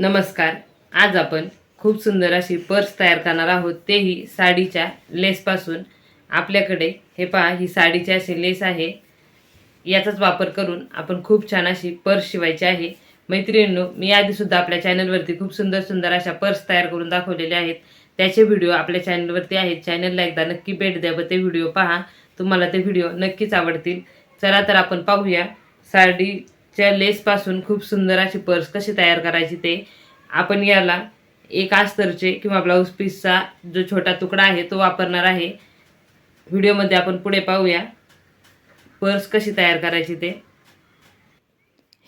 नमस्कार. आज आपण खूप सुंदर अशी पर्स तयार करणार आहोत. तेही साडीच्या लेसपासून. आपल्याकडे हे पहा ही साडीची अशी लेस आहे. याचाच वापर करून आपण खूप छान अशी पर्स शिवायची आहे. मैत्रिणींनो मी आधीसुद्धा आपल्या चॅनलवरती खूप सुंदर सुंदर अशा पर्स तयार करून दाखवलेल्या आहेत. त्याचे व्हिडिओ आपल्या चॅनलवरती आहेत. चॅनलला एकदा नक्की भेट द्या व ते व्हिडिओ पहा. तुम्हाला ते व्हिडिओ नक्कीच आवडतील. चला तर आपण पाहूया साडी त्या लेसपासून खूप सुंदर अशी पर्स कशी तयार करायची ते आपण याला एक आस्तरचे किंवा ब्लाऊज पीसचा जो छोटा तुकडा आहे तो वापरणार आहे. व्हिडिओमध्ये आपण पुढे पाहूया. पर्स कशी तयार करायची ते.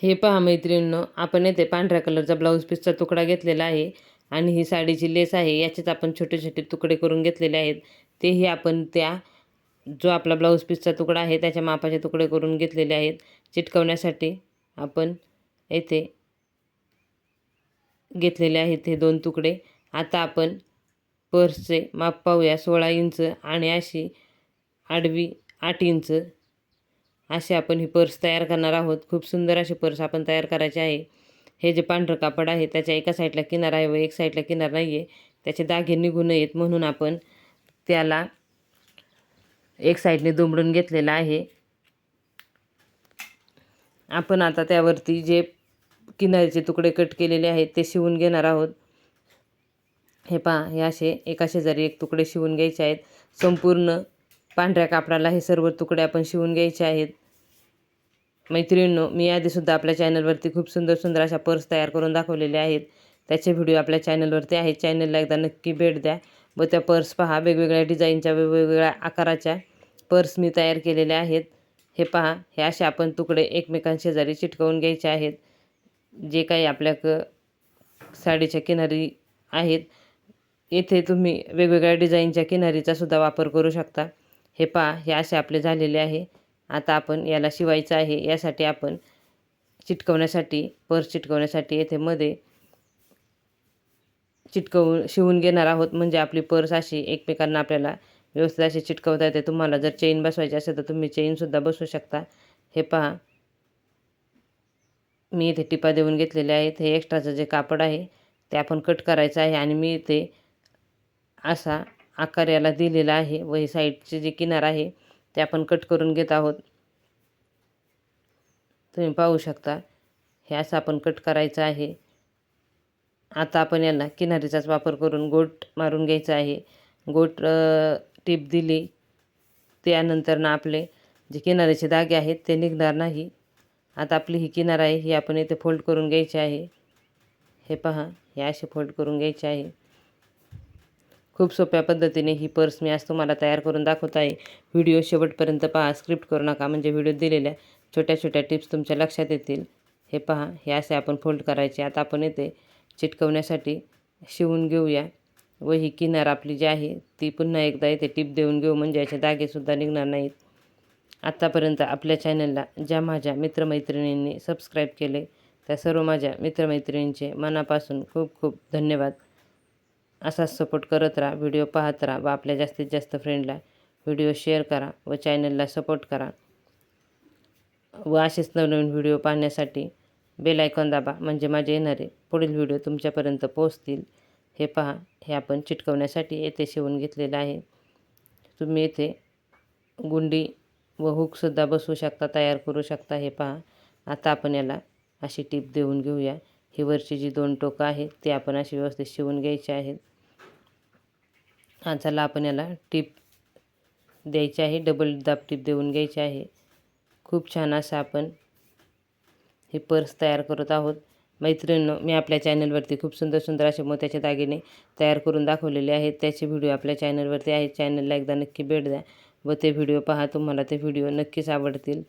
हे पहा मैत्रिणींनो आपण येथे पांढऱ्या कलरचा ब्लाऊज पीसचा तुकडा घेतलेला आहे आणि ही साडीची लेस आहे. याचेच आपण छोटे छोटे तुकडे करून घेतलेले आहेत. तेही आपण त्या जो आपला ब्लाऊज पीसचा तुकडा आहे त्याच्या मापाचे तुकडे करून घेतलेले आहेत. चिटकवण्यासाठी आपण येथे घेतलेले आहेत हे दोन तुकडे. आता आपण पर्सचे माप पाहूया. सोळा इंच आणि अशी आडवी आठ इंच. अशी आपण ही पर्स तयार करणार आहोत. खूप सुंदर अशी पर्स आपण तयार करायची आहे. हे जे पांढरं कापड आहे त्याच्या एका साईडला किनार आहे व एक साईडला किनार नाही आहे त्याचे दागे निघू नयेत म्हणून आपण त्याला एक साईडने दुमडून घेतलेला आहे. आपण आता त्यावरती जे किनारीचे तुकडे कट केलेले आहेत ते शिवून घेणार आहोत. हे पहा हे असे एका शेजारी एक तुकडे शिवून घ्यायचे आहेत. संपूर्ण पांढऱ्या कापडाला हे सर्व तुकडे आपण शिवून घ्यायचे आहेत. मैत्रिणींनो मी आधीसुद्धा आपल्या चॅनलवरती खूप सुंदर सुंदर अशा पर्स तयार करून दाखवलेले आहेत. त्याचे व्हिडिओ आपल्या चॅनलवरती आहेत. चॅनलला एकदा नक्की भेट द्या. व त्या पर्स पहा वेगवेगळ्या डिझाईनच्या वेगवेगळ्या आकाराच्या पर्स मी तयार केलेल्या आहेत. हे पहा हे असे आपण तुकडे एकमेकांशेजारी चिटकवून घ्यायचे आहेत. जे काही आपल्या क साडीच्या किनारी आहेत येथे तुम्ही वेगवेगळ्या डिझाईनच्या किनारीचा सुद्धा वापर करू शकता. हे पहा हे असे आपले झालेले आहे. आता आपण याला शिवायचं आहे. यासाठी आपण चिटकवण्यासाठी पर्स चिटकवण्यासाठी येथे मध्ये चिटकवून शिवून घेणार आहोत. म्हणजे आपली पर्स अशी एकमेकांना आपल्याला व्यवस्थित अशी चिटकवता येते. तुम्हाला जर चेन बसवायची असेल तर तुम्ही चेनसुद्धा बसवू शकता. हे पहा. मी इथे टिपा देऊन घेतलेले आहेत. हे एक्स्ट्राचं जे कापड आहे ते आपण कट करायचं आहे आणि मी इथे असा आकार याला दिलेला आहे व हे साईडचे जे किनार आहे ते आपण कट करून घेत आहोत. तुम्ही पाहू शकता. हे असं आपण कट करायचं आहे. आता आपण याला किनारीचाच वापर करून गोट मारून घ्यायचा आहे. गोट टीप दिली. त्यानंतर ना आपले जे किनाऱ्याचे धागे आहेत ते निघणार नाही. आता आपली ही किनार आहे ही आपण इथे फोल्ड करून घ्यायची आहे. हे पहा हे असे फोल्ड करून घ्यायचे आहे. खूप सोप्या पद्धतीने ही पर्स मी आज तुम्हाला तयार करून दाखवत आहे. व्हिडिओ शेवटपर्यंत पहा स्क्रिप्ट करू नका म्हणजे व्हिडिओ दिलेल्या छोट्या छोट्या टिप्स तुमच्या लक्षात येतील. हे पहा हे असे आपण फोल्ड करायचे. आता आपण येथे चिटकवण्यासाठी शिवून घेऊया. व ही किनार आपली जी आहे ती पुन्हा एकदा इथे टिप देऊन घेऊ म्हणजे याचे दागेसुद्धा निघणार नाहीत. आत्तापर्यंत आपल्या चॅनलला ज्या माझ्या मित्रमैत्रिणींनी सबस्क्राईब केले त्या सर्व माझ्या मित्रमैत्रिणींचे मनापासून खूप खूप धन्यवाद. असाच सपोर्ट करत राहा व्हिडिओ पाहत राहा व आपल्या जास्तीत जास्त फ्रेंडला व्हिडिओ शेअर करा व चॅनलला सपोर्ट करा. व असेच नवनवीन व्हिडिओ पाहण्यासाठी बेल आयकॉन दाबा म्हणजे माझे येणारे पुढील व्हिडिओ तुमच्यापर्यंत पोहोचतील. हे पहा हे आपण चिटकवण्यासाठी येथे शिवून घेतलेलं आहे. तुम्ही येथे गुंडी व हुकसुद्धा बसवू शकता तयार करू शकता. हे पहा आता आपण याला अशी टीप देऊन घेऊया. ही वरची जी दोन टोकं आहेत ते आपण अशी व्यवस्थित शिवून घ्यायची आहेत. हा चला आपण याला टीप द्यायची आहे डबल दाब टीप देऊन घ्यायची आहे. खूप छान असं आपण हे पर्स तयार करत आहोत. मैत्रिणींनो मी आपल्या चॅनलवरती खूप सुंदर सुंदर असे मोत्याचे दागिने तयार करून दाखवलेले आहेत. त्याचे व्हिडिओ आपल्या चॅनलवरती आहेत. चॅनलला एकदा नक्की भेट द्या व ते व्हिडिओ पहा. तुम्हाला ते व्हिडिओ नक्कीच आवडतील.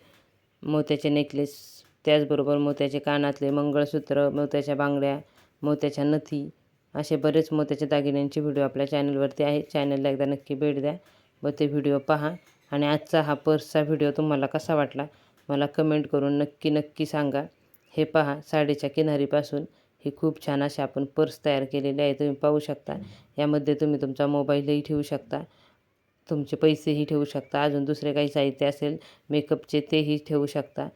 मोत्याचे नेकलेस त्याचबरोबर मोत्याचे कानातले मंगळसूत्र मोत्याच्या बांगड्या मोत्याच्या नथी असे बरेच मोत्याच्या दागिन्यांचे व्हिडिओ आपल्या चॅनलवरती आहेत. चॅनलला एकदा नक्की भेट द्या व ते व्हिडिओ पहा. आणि आजचा हा पर्सचा व्हिडिओ तुम्हाला कसा वाटला मला कमेंट करून नक्की नक्की सांगा. हे पहा साडीच्या किनारीपासून ही खूप छान असे आपण पर्स तयार केलेले आहे तुम्ही पाहू शकता. यामध्ये तुम्ही तुमचा मोबाईलही ठेवू शकता तुमचे पैसेही ठेवू शकता अजून दुसरे काही साहित्य असेल मेकअपचे तेही ठेवू शकता.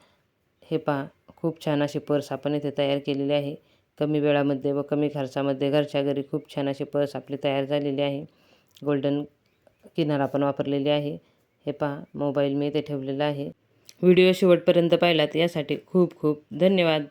हे पहा खूप छान अशी पर्स आपण इथे तयार केलेली आहे. कमी वेळामध्ये व कमी खर्चामध्ये घरच्या घरी खूप छान असे पर्स आपली तयार झालेली आहे. गोल्डन किनार आपण वापरलेली आहे. हे पहा मोबाईल मी इथे ठेवलेला आहे. व्हिडिओ शेवटपर्यंत पाहिलात यासाठी खूप खूप धन्यवाद.